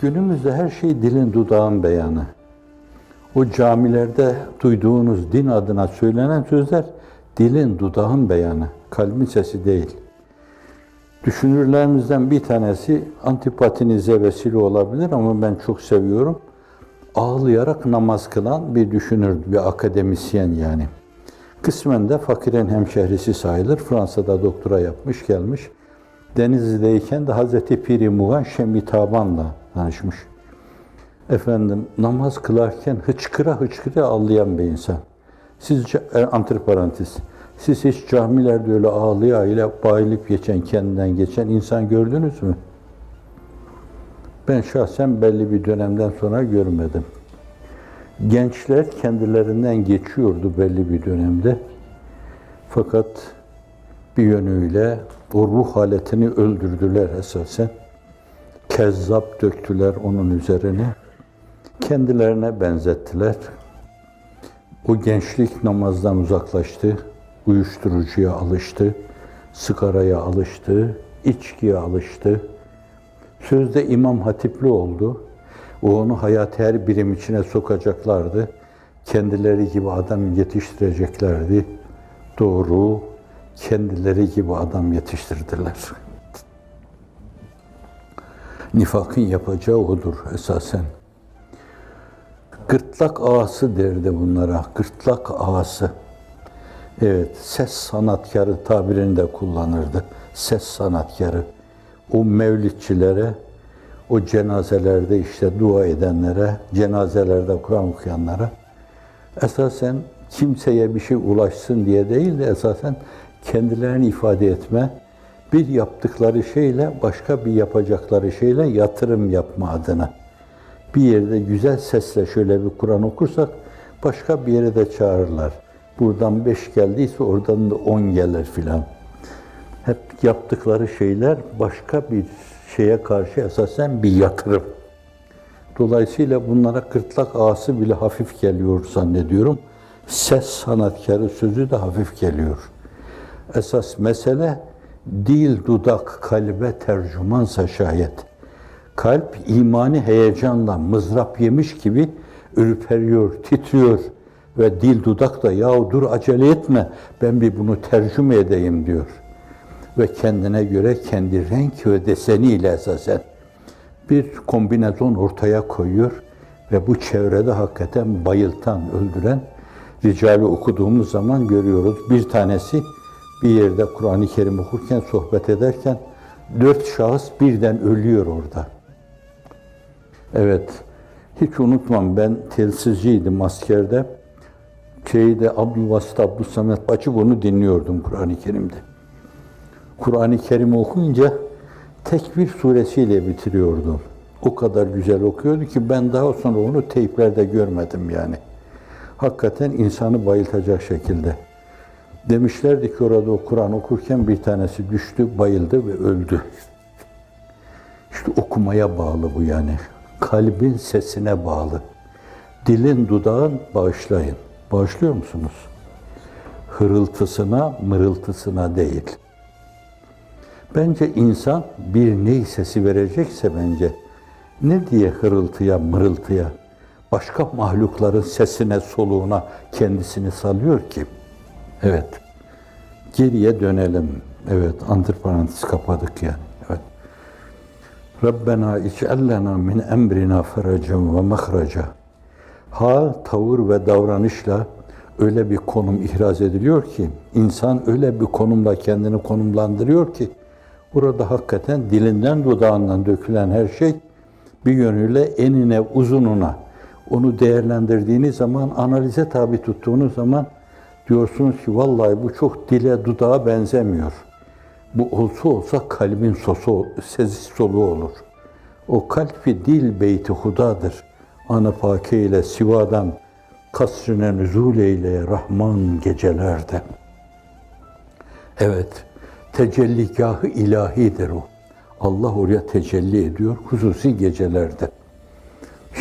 Günümüzde her şey dilin dudağın beyanı. O camilerde duyduğunuz din adına söylenen sözler dilin dudağın beyanı, kalbin sesi değil. Düşünürlerimizden bir tanesi antipatinize vesile olabilir ama ben çok seviyorum. Ağlayarak namaz kılan bir düşünür, bir akademisyen yani. Kısmen de fakirin hemşehrisi sayılır. Fransa'da doktora yapmış gelmiş. Denizli'deyken de Hazreti Piri Mugan Şemitaban'la tanışmış. Efendim namaz kılarken hıçkıra hıçkıra ağlayan bir insan. Sizce, e, antiparantez, siz hiç camilerde öyle ağlaya ile bayılıp geçen, kendinden geçen insan gördünüz mü? Ben şahsen belli bir dönemden sonra görmedim. Gençler kendilerinden geçiyordu belli bir dönemde. Fakat bir yönüyle o ruh haletini öldürdüler esasen. Kezzap döktüler onun üzerine. Kendilerine benzettiler. O gençlik namazdan uzaklaştı, uyuşturucuya alıştı, sigaraya alıştı, içkiye alıştı. Sözde imam hatipli oldu. O onu hayat her birim içine sokacaklardı. Kendileri gibi adam yetiştireceklerdi. Doğru, kendileri gibi adam yetiştirdiler. Nifakın yapacağı odur esasen. Gırtlak ağası derdi bunlara. Gırtlak ağası. Evet, ses sanatkarı tabirini de kullanırdı. Ses sanatkarı. O mevlidçilere, o cenazelerde işte dua edenlere, cenazelerde Kur'an okuyanlara esasen kimseye bir şey ulaşsın diye değil de esasen kendilerini ifade etme, bir yaptıkları şeyle başka bir yapacakları şeyle yatırım yapma adına. Bir yerde güzel sesle şöyle bir Kur'an okursak başka bir yere de çağırırlar. Buradan beş geldiyse oradan da on gelir filan. Hep yaptıkları şeyler başka bir şeye karşı esasen bir yatırım. Dolayısıyla bunlara gırtlak ağası bile hafif geliyor zannediyorum. Ses sanatkarı sözü de hafif geliyor. Esas mesele dil, dudak, kalbe tercümansa şayet. Kalp imani heyecanla mızrap yemiş gibi ürperiyor, titriyor ve dil dudak da ya dur acele etme ben bir bunu tercüme edeyim diyor. Ve kendine göre kendi renk ve deseniyle esasen bir kombinezon ortaya koyuyor ve bu çevrede hakikaten bayıltan, öldüren ricali okuduğumuz zaman görüyoruz. Bir tanesi bir yerde Kur'an-ı Kerim okurken, sohbet ederken dört şahıs birden ölüyor orada. Evet, hiç unutmam ben telsizciydim askerde. Şeyde Abdülvasit Abdülsamet açıp onu dinliyordum Kur'an-ı Kerim'de. Kur'an-ı Kerim okuyunca Tekbir suresiyle bitiriyordu. O kadar güzel okuyordu ki ben daha sonra onu teyplerde görmedim yani. Hakikaten insanı bayıltacak şekilde. Demişlerdi ki orada o Kur'an okurken bir tanesi düştü, bayıldı ve öldü. İşte okumaya bağlı bu yani. Kalbin sesine bağlı. Dilin dudağın bağışlayın. Bağışlıyor musunuz? Hırıltısına, mırıltısına değil. Bence insan bir ney sesi verecekse bence ne diye hırıltıya, mırıltıya, başka mahlukların sesine, soluğuna kendisini salıyor ki? Evet. Geriye dönelim. Evet, antiparantez kapadık yani. Evet. Rabbena ic'allena min emrina feracen ve mahraca. Hal, tavır ve davranışla öyle bir konum ihraz ediliyor ki, insan öyle bir konumla kendini konumlandırıyor ki, burada hakikaten dilinden dudağından dökülen her şey bir yönüyle enine, uzununa, onu değerlendirdiğiniz zaman, analize tabi tuttuğunuz zaman diyorsunuz ki vallahi bu çok dile dudağa benzemiyor. Bu olsa olsa kalbin sosu, sesi soluğu olur. O kalbi dil beyti hudadır. Ana pake ile sivadan kasrine nüzul eyle Rahman gecelerde. Evet, tecelligahı ilahidir o. Allah oraya tecelli ediyor hususi gecelerde.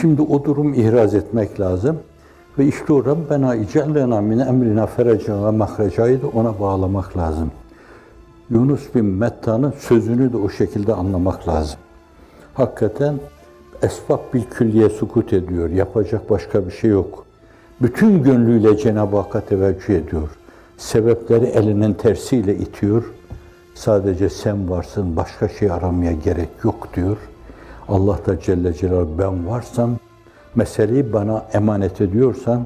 Şimdi o durum ihraz etmek lazım. Ve işte o Rabbena icellena min emrina ferece ve mahrecayı da ona bağlamak lazım. Yunus bin Metta'nın sözünü de o şekilde anlamak lazım. Hakikaten Esbab bil külliye sukut ediyor. Yapacak başka bir şey yok. Bütün gönlüyle Cenab-ı Hakk'a teveccüh ediyor. Sebepleri elinin tersiyle itiyor. Sadece sen varsın, başka şey aramaya gerek yok diyor. Allah da Celle Celaluhu ben varsam, meseleyi bana emanet ediyorsan,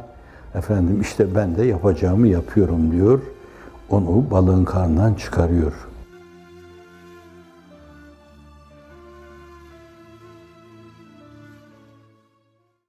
efendim işte ben de yapacağımı yapıyorum diyor. Onu balığın karnından çıkarıyor.